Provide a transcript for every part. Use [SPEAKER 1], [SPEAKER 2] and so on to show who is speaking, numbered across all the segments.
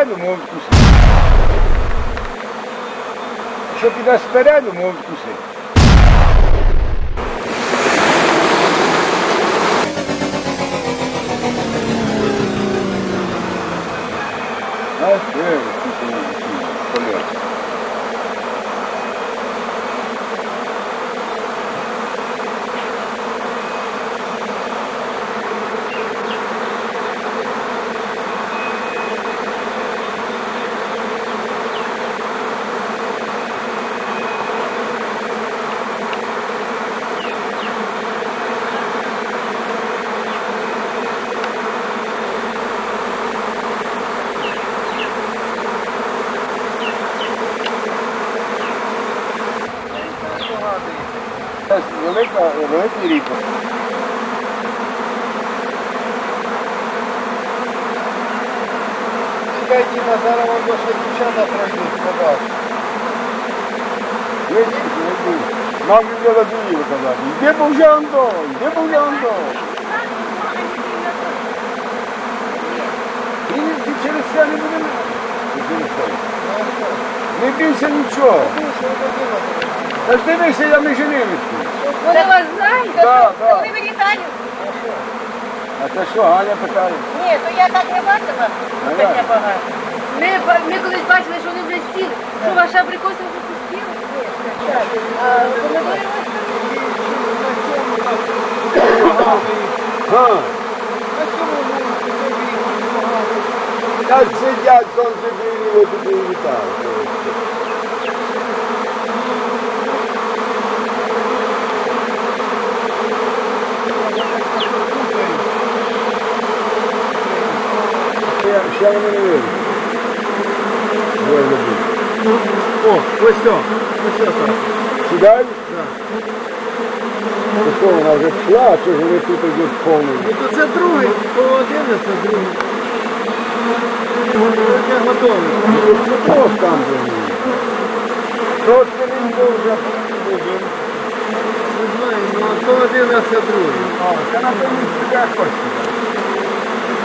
[SPEAKER 1] спереду, може вкусити. Якщо піде спереду, може вкусити. Знаєш, диви, скільки вони ці польоти. Це велика, великий рік.
[SPEAKER 2] Чекай, Діма, зараз вам ще дівчата пройдуть, побачиш.
[SPEAKER 1] Я дійсно не був. Нам він не надоїло казати. Йди Богжандо, йди Богжандо. Він він через це не буде. Не через це. Не бійся нічого. Та ж дивися, я не женився.
[SPEAKER 3] Вони вас знають?
[SPEAKER 1] Да, да.
[SPEAKER 3] Вони мені знають?
[SPEAKER 1] А це що, Ганя питає?
[SPEAKER 3] Ні, то я так не бачила.
[SPEAKER 1] А
[SPEAKER 3] Таке
[SPEAKER 1] як?
[SPEAKER 3] багато. Ми, ба- ми колись бачили, що вони вже сіли. Що ваша абрикоса вже пустіла? А вас там?
[SPEAKER 1] Га. Так сидять, сонце гріло, туди і літають. Ще, ще вони не вийдуть. Я люблю.
[SPEAKER 2] О, ось все, ось все так.
[SPEAKER 1] Сідай? Ти що, вона вже пішла, а чи ж вони тут йдуть повний?
[SPEAKER 2] Ну то це другий, по один, а це другий. Я готовий.
[SPEAKER 1] Ну, що ж там за ним? Трошки він був вже один.
[SPEAKER 2] Не знаю, ну а то один, а це другий.
[SPEAKER 1] А, це на тому себе хоче.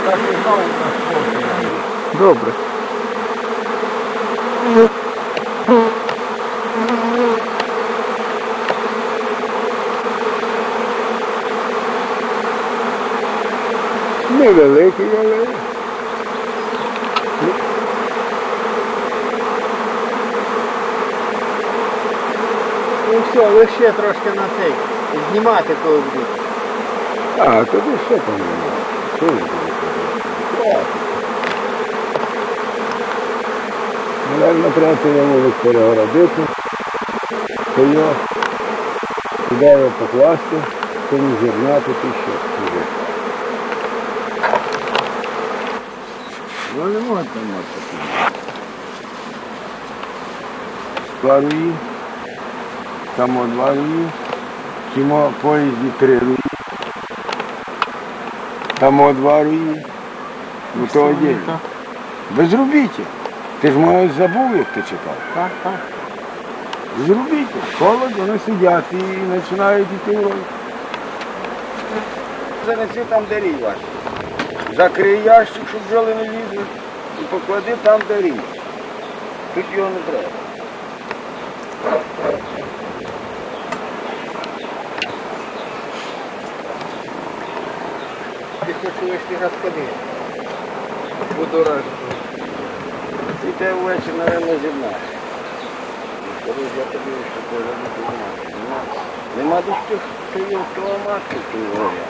[SPEAKER 1] Так і знову на спорті.
[SPEAKER 2] Добре.
[SPEAKER 1] Невеликий, але.
[SPEAKER 2] Ну все, лише трошки на цей. Знімати коли буде.
[SPEAKER 1] А, тобі що там немає? Що він тобі казав? Наверно, треба йому перегородити, то його, туди його покласти, то не зірняти, ти що. Ну не можна мати. Пару її, там два її, кімо поїзді три руї. Там два руї. Ну то один. Ви зробіть. Ти ж може забув, як ти читав.
[SPEAKER 2] Так, так.
[SPEAKER 1] Зробіть. Холод, вони сидять і починають йти в. Занеси там де рій ваш. Закрий ящик, щоб бджоли не лізли, і поклади там, де рій. Тут його не треба.
[SPEAKER 2] Ти хочеш лишні розкади. Будоражити.
[SPEAKER 1] Ти те ввечері, мабуть, зібнаш. Коли я тобі що ти робити. Нема. Нема до що є в того матки, хто говорять.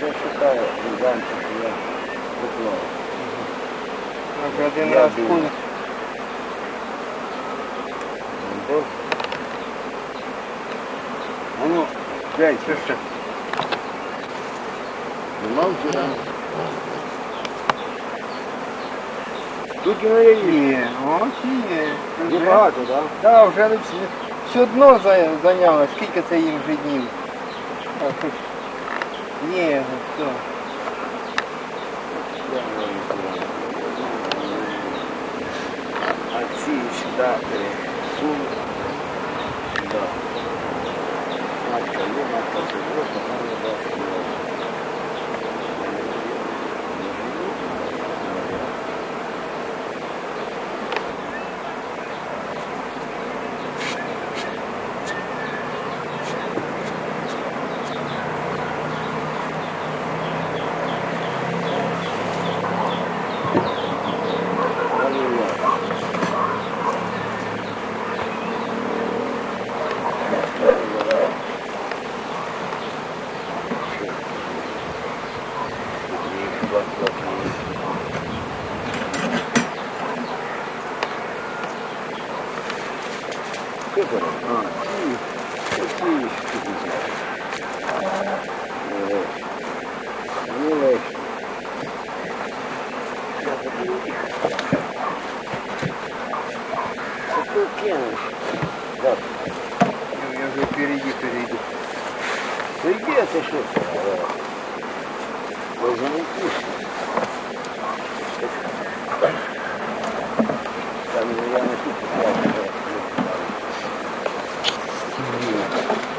[SPEAKER 1] Це шукає Луганця, що я поклав.
[SPEAKER 2] Може один
[SPEAKER 1] Я
[SPEAKER 2] раз
[SPEAKER 1] думаю.
[SPEAKER 2] куль.
[SPEAKER 1] Добре. А ну, дай, що ще? Нема вчора? Тут і не є.
[SPEAKER 2] Є, ось і є.
[SPEAKER 1] Є
[SPEAKER 2] Вже-
[SPEAKER 1] багато, так?
[SPEAKER 2] Да, вже не всі. Все одно за- зайняло. Скільки це їм вже днів? А, тут Є, все.
[SPEAKER 1] А ці сюди сум. Сюди. Матка є, матка живе, потім не дасть Що це? А, ці. Ці штуки. Не легше. Не легше. Я тобі їх. Це ти кинеш. Так.
[SPEAKER 2] Я вже впереді перейду.
[SPEAKER 1] Та йди, а це що? Може не пусти. Там я не тут поставлю.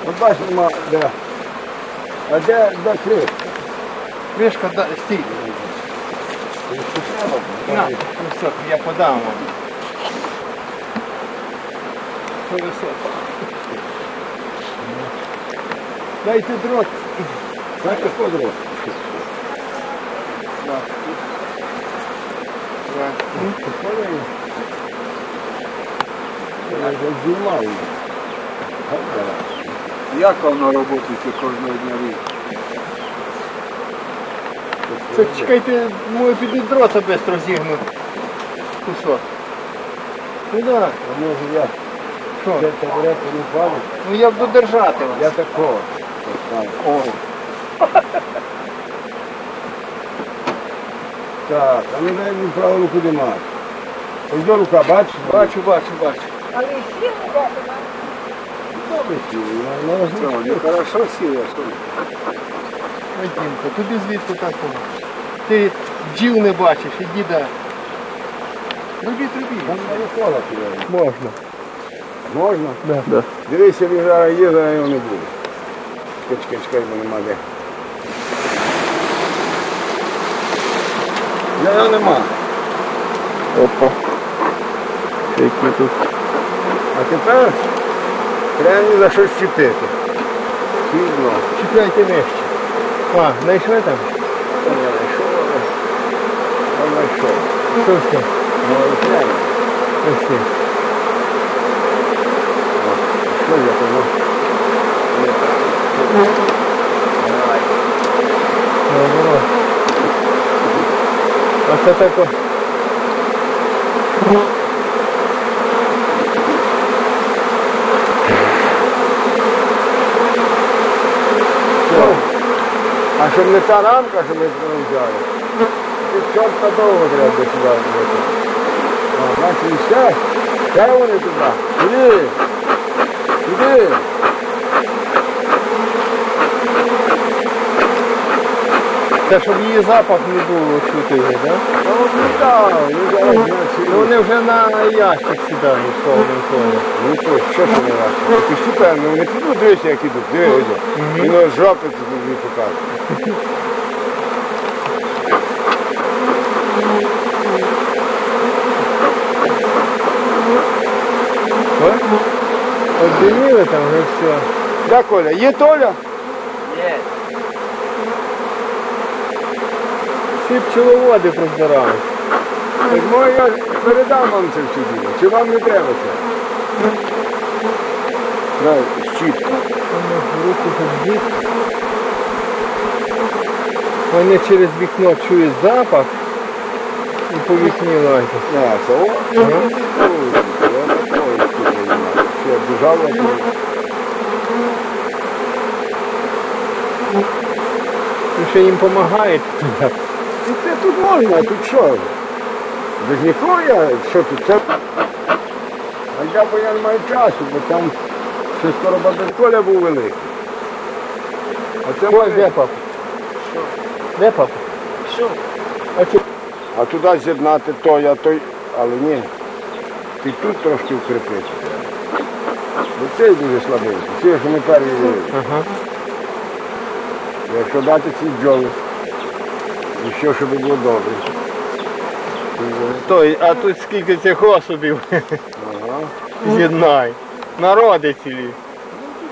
[SPEAKER 1] От бачиш, нема, де. А де, де крик?
[SPEAKER 2] Кришка, да, стій. На, ну все, я подам вам. Що високо?
[SPEAKER 1] Дайте дрот.
[SPEAKER 2] Да.
[SPEAKER 1] Я вже.
[SPEAKER 4] Як воно працює кожного дня?
[SPEAKER 2] Це чекайте, може піду дрота швидко зігну. Кусок. Ну да.
[SPEAKER 1] А може я
[SPEAKER 2] Що?
[SPEAKER 1] це?
[SPEAKER 2] Ну я буду держати вас.
[SPEAKER 1] Я такого. Так, а ну дай мені праву руку нема. Ось до рука, бачиш?
[SPEAKER 2] бачу, бачу, бачу.
[SPEAKER 3] Але сіли
[SPEAKER 1] Добре сіли,
[SPEAKER 4] не хорошо сіли, що ли?
[SPEAKER 2] Тобі звідти такого. Ти бджіл не бачиш, іди да. Робіть, робіть. Можна.
[SPEAKER 1] Можна?
[SPEAKER 2] Да.
[SPEAKER 1] Дивися, він зараз є, зараз його не буде. Чекай, чекай, бо нема де. Я його нема.
[SPEAKER 2] Опа. Які тут.
[SPEAKER 1] А тепер треба за щось чіпити. Пізно.
[SPEAKER 2] Чіпляйте нижче. А, знайшли там?
[SPEAKER 1] Я знайшов, я знайшов.
[SPEAKER 2] Що все?
[SPEAKER 1] Ну, треба.
[SPEAKER 2] Ось це.
[SPEAKER 1] Що я тому? Давай.
[SPEAKER 2] Наоборот. А це тако.
[SPEAKER 1] Що? А щоб не та рамка, що ми там взяли. Ти чорта довго треба до сюди бути. А, значить, і ще. Ще вони туди. Сюди. Сюди.
[SPEAKER 2] Це щоб її запах не було чути вже, так?
[SPEAKER 1] Значить.
[SPEAKER 2] Ну вони вже на ящик сідають повним ходом.
[SPEAKER 1] Ну то, що ж вони раз? Ти ж певно, вони підуть, дивися, як ідуть, дивися. Він ось жопи тут не показує.
[SPEAKER 2] Обділили там вже все.
[SPEAKER 1] Да, Коля, є Толя?
[SPEAKER 2] Всі пчеловоди прозбирали.
[SPEAKER 1] Так може я передам вам це все діло. Чи вам не треба це? На, щітка.
[SPEAKER 2] Руку ходіть. Вони через вікно чують запах і по вікні лазять.
[SPEAKER 1] А, це о.
[SPEAKER 2] Ага.
[SPEAKER 1] Я такої штуки не. Що, біжав я тут?
[SPEAKER 2] І ще їм допомагають.
[SPEAKER 1] І це тут можна, а тут що? Без нікого я, що тут, це... А я бо я не маю часу, бо там ще скоро бабин Коля був великий. А це
[SPEAKER 2] Ой, де папа? Де папа?
[SPEAKER 4] Що?
[SPEAKER 2] А чи
[SPEAKER 1] А туди з'єднати той, а той, але ні. Ти тут трошки укріпити. Бо цей дуже слабенький. Ці ж ми перві.
[SPEAKER 2] Ага.
[SPEAKER 1] Якщо дати ці бджоли, і що, щоб було добре.
[SPEAKER 2] Той, а тут скільки цих особів
[SPEAKER 1] Ага.
[SPEAKER 2] з'єднай. Народи цілі.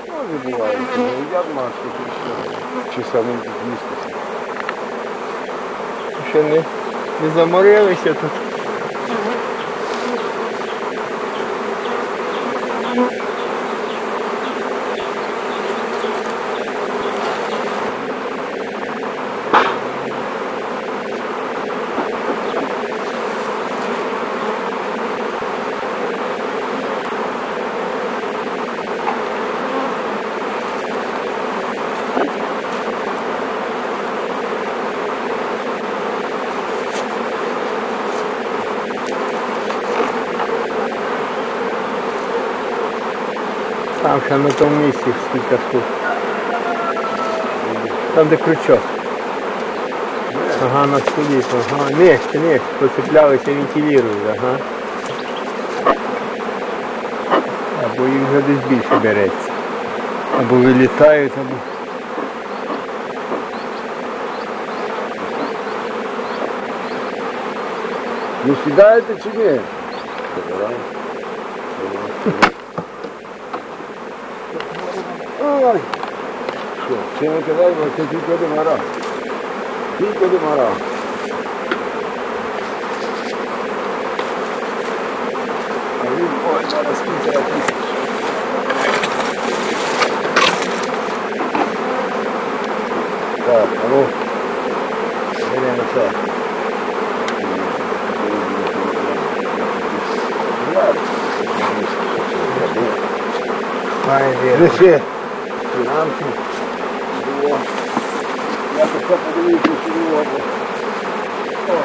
[SPEAKER 1] Теж буває. Ну, Я маску прийшов. Чи самим тут місто.
[SPEAKER 2] Ще не, не заморилися тут. Там ще на тому місці скільки штук. Там де крючок. Ага, на столі, ага. Нижче, нижче, поцеплялися, вентилюють, ага. Або їх вже десь більше береться. Або вилітають, або.
[SPEAKER 1] Ну сідаєте чи ні? Давай. Ой. Що, це не кидай, бо це тільки один гора. Тільки один гора. А він, ой, зараз кінця якийсь. Так, а ну. Беремо це. Лише. Було. Я тут подивився, що було. О,